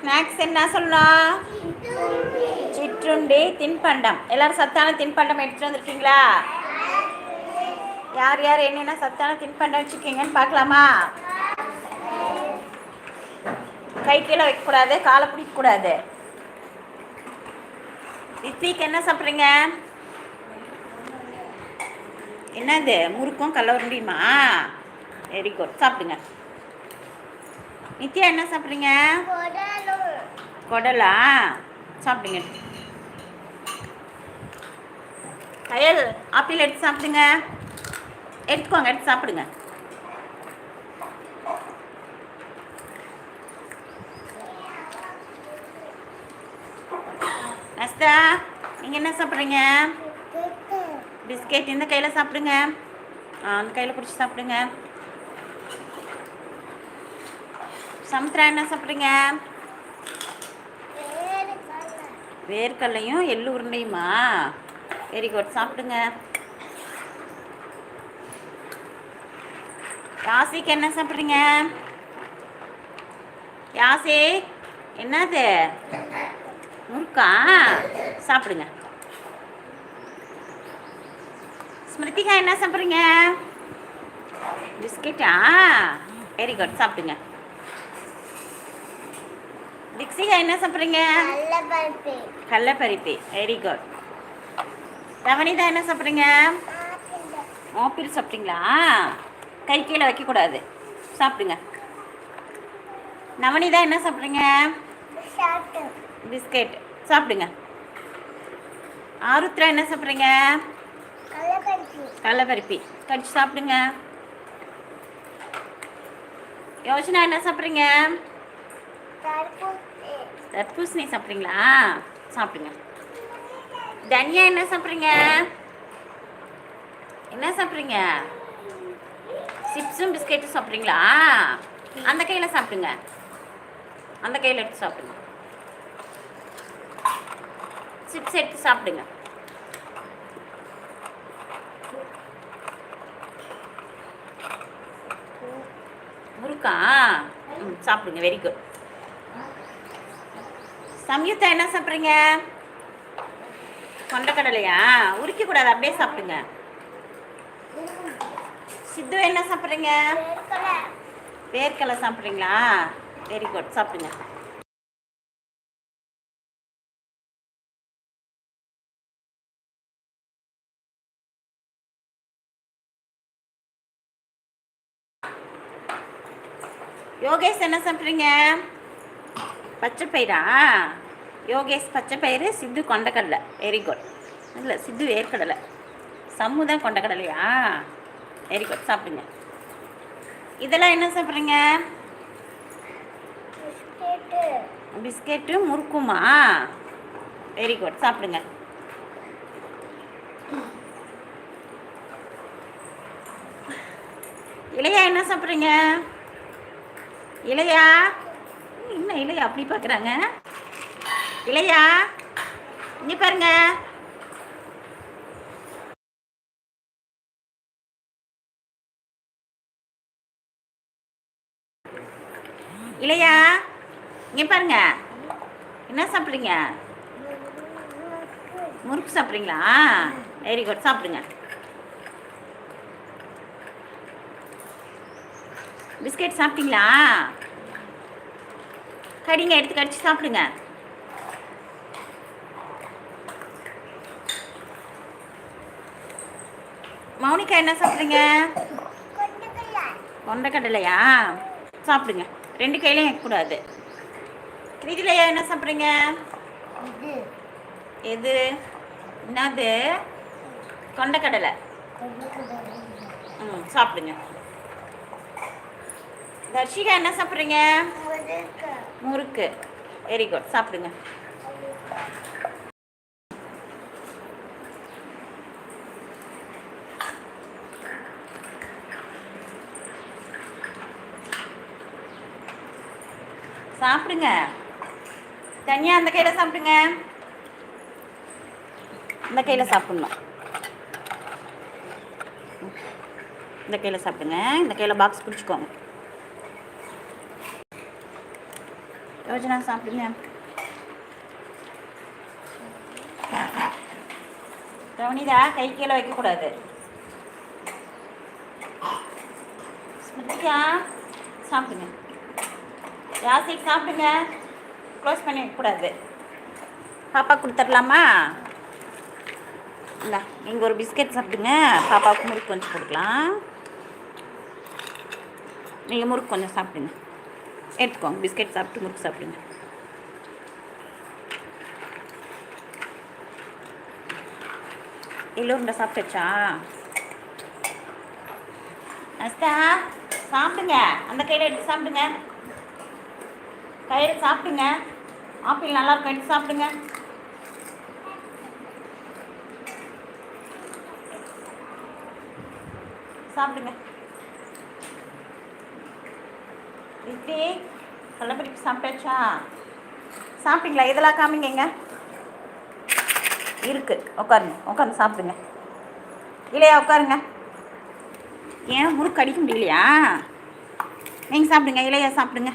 Snacks என்ன சொல்லணும் சிற்றுண்டி தின்பண்டம். எல்லாரும் சத்தான தின்பண்டம் எடுத்துட்டு வந்துருக்கீங்களா? யார் யார் என்னென்ன சத்தான தின்பண்டம் வச்சுருக்கீங்கன்னு பார்க்கலாமா? கை கீழே வைக்கக்கூடாது காலை பிடிக்கக்கூடாது. ரித்விக் என்ன சாப்பிட்றீங்க? என்னது முறுக்கும் கடல உருண்டியுமா வெரி குட் சாப்பிடுங்க. நித்யா என்ன சாப்பிட்றீங்க? குடலா? சாப்பிடுங்க. தயல் ஆப்பிள் எடுத்து சாப்பிடுங்க. எடுத்துக்கோங்க எடுத்து சாப்பிடுங்க. நஸ்தா நீங்கள் என்ன சாப்பிட்றீங்க? பிஸ்கெட் இந்த கையில் சாப்பிடுங்க. ஆ அந்த கையில் பிடிச்சி சாப்பிடுங்க. சமுத்திரா என்ன சாப்பிட்றீங்க? வேர்க்கடலையும் எள்ளு உருண்டையுமா? வெரி குட் சாப்பிடுங்க. யாசிக்கு என்ன சாப்பிட்றீங்க? யாசி என்னது? முறுக்கா? சாப்பிடுங்க. ஸ்மிருதிகா என்ன சாப்பிட்றீங்க? பிஸ்கெட்டா? வெரி குட் சாப்பிடுங்க. திக்ஷிகா என்ன சாப்பிட்றீங்க? கடலப்பருப்பி வெரி குட் ரவனிதா என்ன சாப்பிட்றீங்க? ஆப்பிள் சாப்பிட்டீங்களா கை கீழே வைக்கக்கூடாது. சாப்பிடுங்க. நவனிதா என்ன சாப்பிட்றீங்க? பிஸ்கெட். சாப்பிடுங்க. ஆருத்ரா என்ன சாப்பிட்றீங்க? கடலப்பருப்பி கடிச்சு சாப்பிடுங்க. யோசனா என்ன சாப்பிட்றீங்க? தர்பூசணி சாப்பிட்றீங்களா? சாப்பிடுங்க. தனியா என்ன சாப்பிட்றீங்க? என்ன சாப்பிட்றீங்க? சிப்ஸும் பிஸ்கெட்டும் சாப்பிட்றீங்களா? அந்த கையில் சாப்பிடுங்க. அந்த கையில் எடுத்து சாப்பிடுங்க. சிப்ஸ் எடுத்து சாப்பிடுங்க. முருக்கா ம் சாப்பிடுங்க. வெரி குட் சம்யுக்தா என்ன சாப்பிட்றீங்க? கொண்டக்கடலையா? உரிக்க கூடாது அப்படியே சாப்பிடுங்க. சித்து என்ன சாப்பிட்றீங்க? வேர்க்கடலை சாப்பிட்றீங்களா? வெரி குட் சாப்பிடுங்க. யோகேஷ் என்ன சாப்பிட்றீங்க? பச்சை பயிரா யோகேஷ் பச்சை பயிறு சித்து கொண்டக்கடலை. வெரி குட் இல்லை சித்து வேர்க்கடலை. சம்மு தான் கொண்டக்கடலையா? வெரி குட் சாப்பிடுங்க. இதெல்லாம் என்ன சாப்பிட்றீங்க? பிஸ்கெட்டு. முறுக்குமா? வெரி குட் சாப்பிடுங்க. இளையா என்ன சாப்பிட்றீங்க? இளையா என்ன இளையா அப்படி பார்க்குறாங்க இல்லையா இங்கே பாருங்க. இல்லையா இங்கே பாருங்க. என்ன சாப்பிட்றீங்க? முறுக்கு சாப்பிட்றீங்களா? வெரி குட் சாப்பிடுங்க. பிஸ்கெட் சாப்பிட்டீங்களா? கடிங்க எடுத்து கடிச்சு சாப்பிடுங்க. மௌனிகா என்ன சாப்பிட்றீங்க? கொண்டக்கடலையா? சாப்பிடுங்க. ரெண்டு கையிலையும் வைக்கக்கூடாது கிரிதிலையா என்ன சாப்பிட்றீங்க? எது? என்னது? கொண்டக்கடலை. ம் சாப்பிடுங்க. தர்ஷிகா என்ன சாப்பிட்றீங்க? முறுக்கு. வெரி குட் சாப்பிடுங்க. சாப்பிடுங்க. தனியா அந்த கையில் சாப்பிடுங்க. இந்த கையில் சாப்பிடணும். இந்த கையில் சாப்பிடுங்க. இந்த கையில் பாக்ஸ் பிடிச்சிக்கோங்க. யோஜனா சாப்பிடுங்க ரவனிதா கை கீழே வைக்கக்கூடாது ஸ்மிருதியா சாப்பிடுங்க ராசி சாப்பிடுங்க க்ளோஸ் பண்ணி வைக்கக்கூடாது பாப்பா கொடுத்துடலாமா இந்தா நீங்கள் ஒரு பிஸ்கெட் சாப்பிடுங்க பாப்பாவுக்கு முறுக்கு கொஞ்சம் கொடுக்கலாம் நீங்கள் முறுக்கு கொஞ்சம் சாப்பிடுங்க எடுத்துக்கோங்க பிஸ்கெட் சாப்பிட்டு முறுக்கு சாப்பிடுங்க. எல்லோருண்டா சாப்பிட்டாச்சா? அஸ்தா சாப்பிடுங்க. அந்த கையில் எடுத்து சாப்பிடுங்க. கையில் சாப்பிடுங்க. ஆப்பிள் நல்லா இருக்கும் எடுத்து சாப்பிடுங்க. சாப்பிடுங்க. ரித்தி கடலப்பருப்பு சாப்பிட்டாச்சா? சாப்பிட்டீங்களா? இதெல்லாம் காமிங்க இருக்கு. உட்காருங்க. உட்காந்து சாப்பிடுங்க. இல்லையா? உட்காருங்க. ஏன் முறுக்கு அடிக்க முடியலையா? நீங்கள் சாப்பிடுங்க. இலையா சாப்பிடுங்க.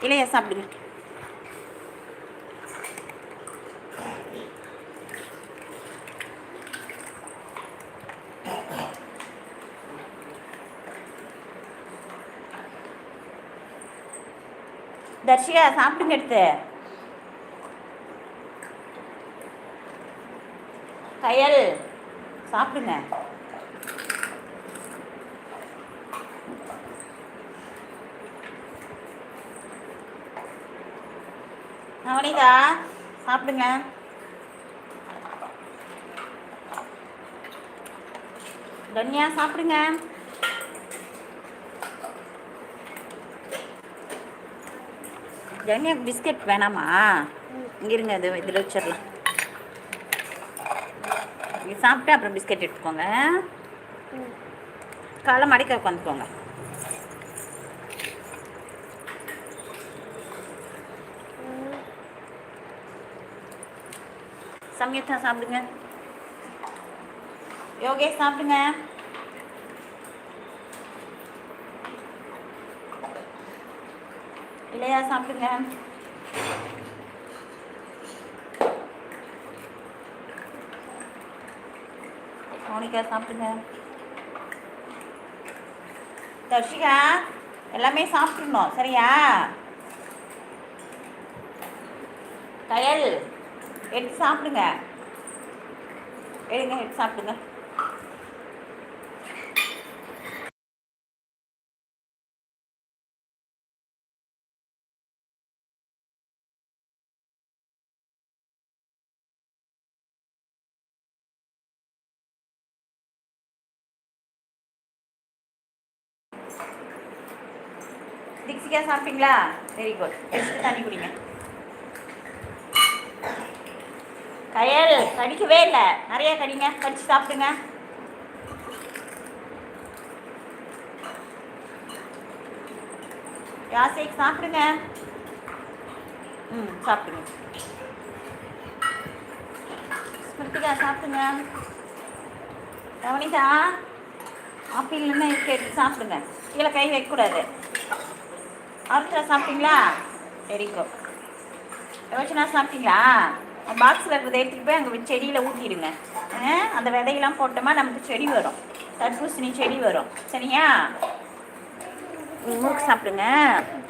இலையா சாப்பிடுங்க. தர்ஷிகா சாப்பிடுங்க எடுத்து. கயல் சாப்பிடுங்க. நவனிதா சாப்பிடுங்க. தன்யா சாப்பிடுங்க. தன்யா பிஸ்கட் வேணாமா? இருங்க அது இதில் வச்சிடலாம். இது சாப்பிட்டு அப்புறம் பிஸ்கட் எடுத்துக்கோங்க. காலை மடிக்க உட்காந்துக்கோங்க. சமயத்தா சாப்பிடுங்க. யோகேஷ் சாப்பிடுங்க. இல்லையா சாப்பிடுங்க. மோனிகா சாப்பிடுங்க. தர்ஷிகா எல்லாமே சாப்பிட்ருந்தோம் சரியா? கயல் எடுத்து சாப்பிடுங்க. எடுங்க எடுத்து சாப்பிடுங்க. டிக்ஸிக்காக சாப்பிட்டீங்களா? வெரி குட் எடுத்து தண்ணி குடிங்க. கயல் கடிக்கவே இல்லை. நிறைய கடிங்க. கடிச்சு சாப்பிடுங்க. யாசைக்கு சாப்பிடுங்க. ம் சாப்பிடுங்க. ஸ்மிருத்திகா சாப்பிடுங்க. கவனிதா ஆப்பிள் என்ன எடுத்து சாப்பிடுங்க. கீழே கை வைக்கக்கூடாது. ஆர்டரா சாப்பிட்டீங்களா? வெரி யோசனா சாப்பிட்டீங்களா? பாக்ஸில் இருக்கிறத எடுத்துகிட்டு போய் அங்கே செடியில் ஊற்றிடுங்க அந்த விதையெல்லாம் போட்டோமா நமக்கு செடி வரும். தர்பூசணி செடி வரும். சரியா? மூக்கு சாப்பிடுங்க.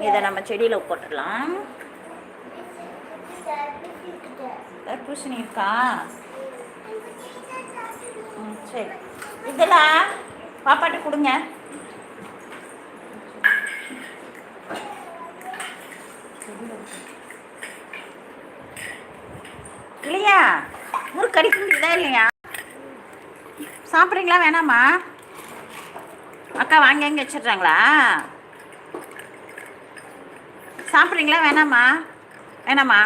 இதை நம்ம செடியில் போட்டுடலாம். தர்பூசணி இருக்கா? ம் சரி. இதெல்லாம் பாப்பாட்டு கொடுங்க. இல்லையா? முறுக்கு அடிக்கிறதா இல்லையா? சாப்பிட்றீங்களா வேணாமா? அக்கா வாங்கி வாங்கி வச்சிடுறாங்களா? சாப்பிட்றீங்களா வேணாமா? வேணாமா?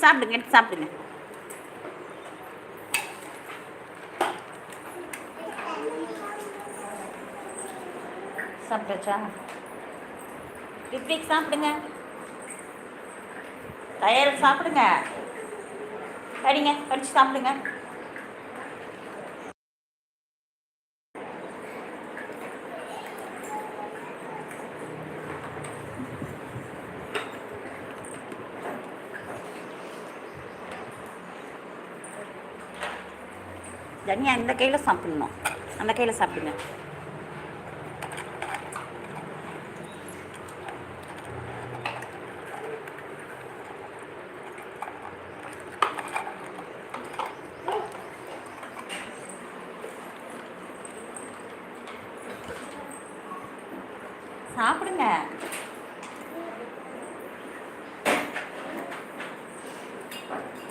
சாப்பிடுங்க எடுத்து சாப்பிடுங்க. சாப்பிட்டாச்சா? ரித்விக் சாப்பிடுங்க தயார் சாப்பிடுங்க. சரிங்க கடிச்சு சாப்பிடுங்க. தனியாக இந்த கையில் சாப்பிட்ணும். அந்த கையில் சாப்பிடுங்க. சாப்பிடுங்க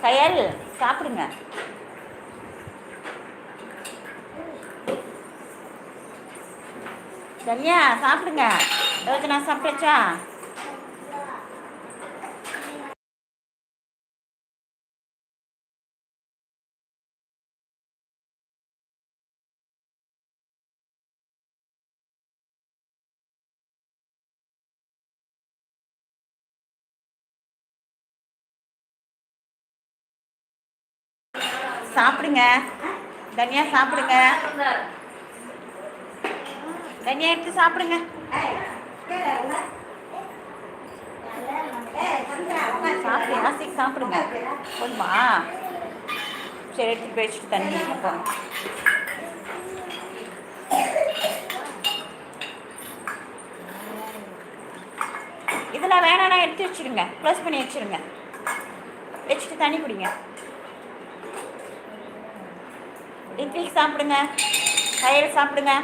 கயல் சாப்பிடுங்க. சரியா சாப்பிடுங்க. யோஜனா சாப்பிடுச்சா சாப்பிடுங்க. தனியா சாப்பிடுங்க. தனியா எடுத்து சாப்பிடுங்க. சாப்பிடுங்க சீக்கிரம் சாப்பிடுங்க. போதுமா? சரி எடுத்து போய் வச்சுட்டு தண்ணி குடிக்க இதெல்லாம் வேணாம்னா எடுத்து வச்சிருங்க. க்ளோஸ் பண்ணி வச்சிருங்க. வச்சுட்டு தண்ணி குடிங்க. இட்லி சாப்பிடுங்க தயிர் சாப்பிடுங்க.